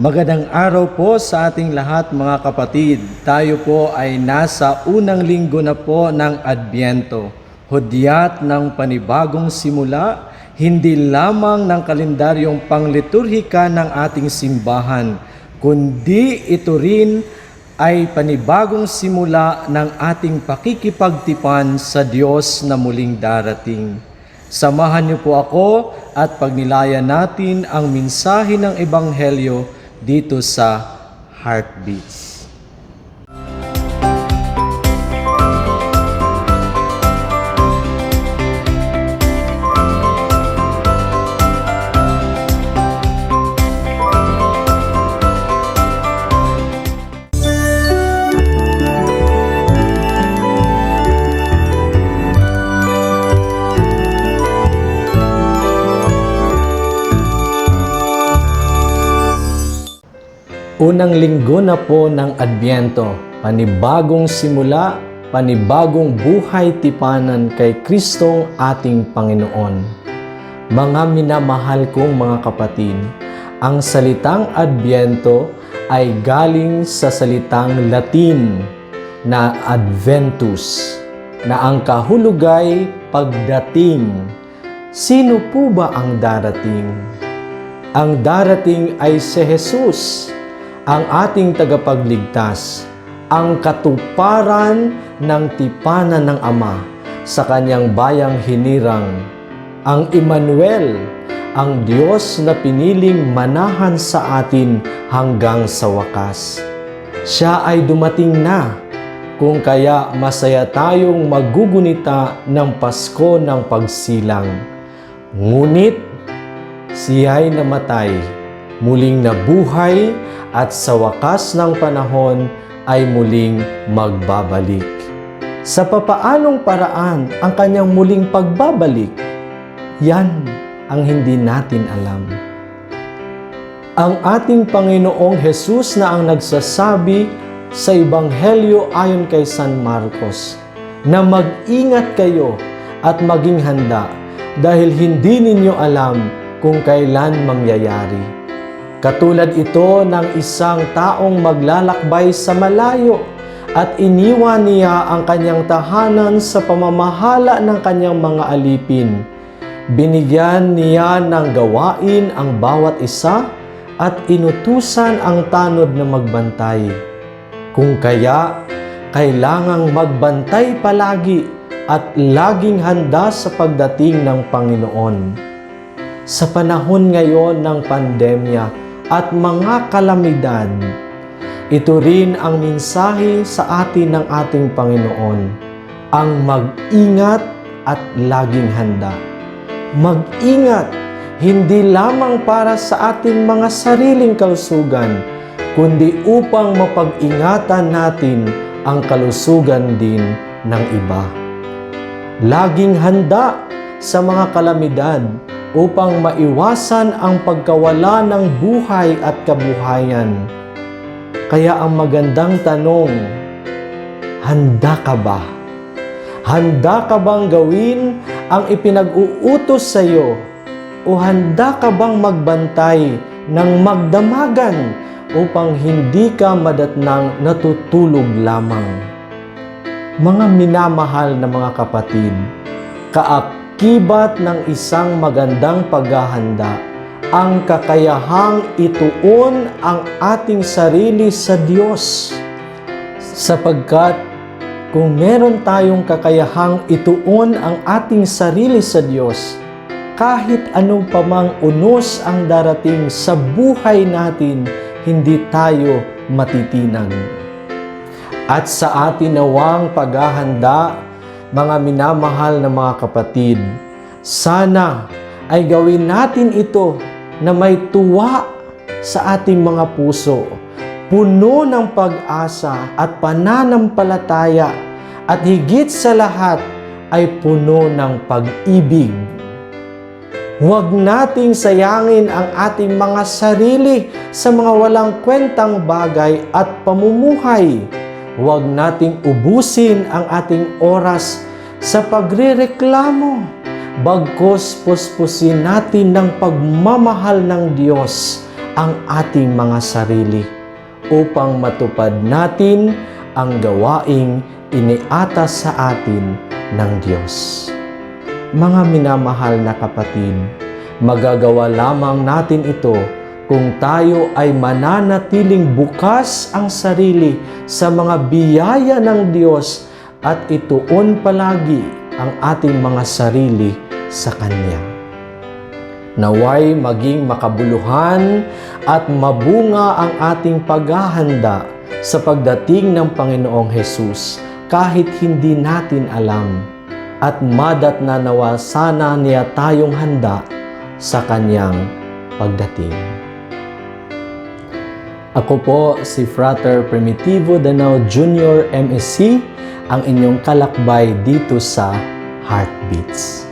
Magandang araw po sa ating lahat mga kapatid. Tayo po ay nasa unang linggo na po ng Adbyento. Hudyat ng panibagong simula, hindi lamang ng kalendaryong pangliturhika ng ating simbahan, kundi ito rin ay panibagong simula ng ating pakikipagtipan sa Diyos na muling darating. Samahan niyo po ako at pagnilayan natin ang mensahe ng Ebanghelyo dito sa Heartbeats. Unang linggo na po ng Adbyento, panibagong simula, panibagong buhay tipanan kay Kristong ating Panginoon. Mga minamahal kong mga kapatid, ang salitang Adbyento ay galing sa salitang Latin na Adventus, na ang kahulugay pagdating. Sino po ba ang darating? Ang darating ay si Jesus, ang ating tagapagligtas, ang katuparan ng tipanan ng Ama sa kanyang bayang hinirang, ang Emmanuel, ang Diyos na piniling manahan sa atin hanggang sa wakas. Siya ay dumating na, kung kaya masaya tayong magugunita ng Pasko ng pagsilang. Ngunit siya'y namatay, muling nabuhay at sa wakas ng panahon ay muling magbabalik. Sa papaanong paraan ang kanyang muling pagbabalik? Yan ang hindi natin alam. Ang ating Panginoong Hesus na ang nagsasabi sa Ebanghelyo ayon kay San Marcos na mag-ingat kayo at maging handa dahil hindi ninyo alam kung kailan mangyayari. Katulad ito ng isang taong maglalakbay sa malayo at iniwan niya ang kanyang tahanan sa pamamahala ng kanyang mga alipin. Binigyan niya ng gawain ang bawat isa at inutusan ang tanod na magbantay. Kung kaya, kailangang magbantay palagi at laging handa sa pagdating ng Panginoon. Sa panahon ngayon ng pandemya, at mga kalamidad. Ito rin ang mensahe sa atin ng ating Panginoon, ang mag-ingat at laging handa. Mag-ingat hindi lamang para sa ating mga sariling kalusugan, kundi upang mapag-ingatan natin ang kalusugan din ng iba. Laging handa sa mga kalamidad upang maiwasan ang pagkawala ng buhay at kabuhayan. Kaya ang magandang tanong, handa ka ba? Handa ka bang gawin ang ipinag-uutos sa iyo? O handa ka bang magbantay ng magdamagan upang hindi ka madatnang natutulog lamang? Mga minamahal na mga kapatid, kaak Kibat ng isang magandang paghahanda ang kakayahang ituon ang ating sarili sa Diyos. Sapagkat kung meron tayong kakayahang ituon ang ating sarili sa Diyos, kahit anong pamang unos ang darating sa buhay natin, hindi tayo matitinag. At sa atin nawang paghahanda mga minamahal na mga kapatid, sana ay gawin natin ito na may tuwa sa ating mga puso, puno ng pag-asa at pananampalataya at higit sa lahat ay puno ng pag-ibig. Huwag nating sayangin ang ating mga sarili sa mga walang kwentang bagay at pamumuhay Huwag nating ubusin ang ating oras sa pagrereklamo. Bagkos puspusin natin ng pagmamahal ng Diyos ang ating mga sarili upang matupad natin ang gawaing iniatas sa atin ng Diyos. Mga minamahal na kapatid, magagawa lamang natin ito kung tayo ay mananatiling bukas ang sarili sa mga biyaya ng Diyos at ituon palagi ang ating mga sarili sa Kanya. Naway maging makabuluhan at mabunga ang ating paghahanda sa pagdating ng Panginoong Hesus kahit hindi natin alam at madat na nawa sana niya tayong handa sa Kanyang pagdating. Ako po si Frater Primitivo Danao Jr. MSc, ang inyong kalakbay dito sa Heartbeats.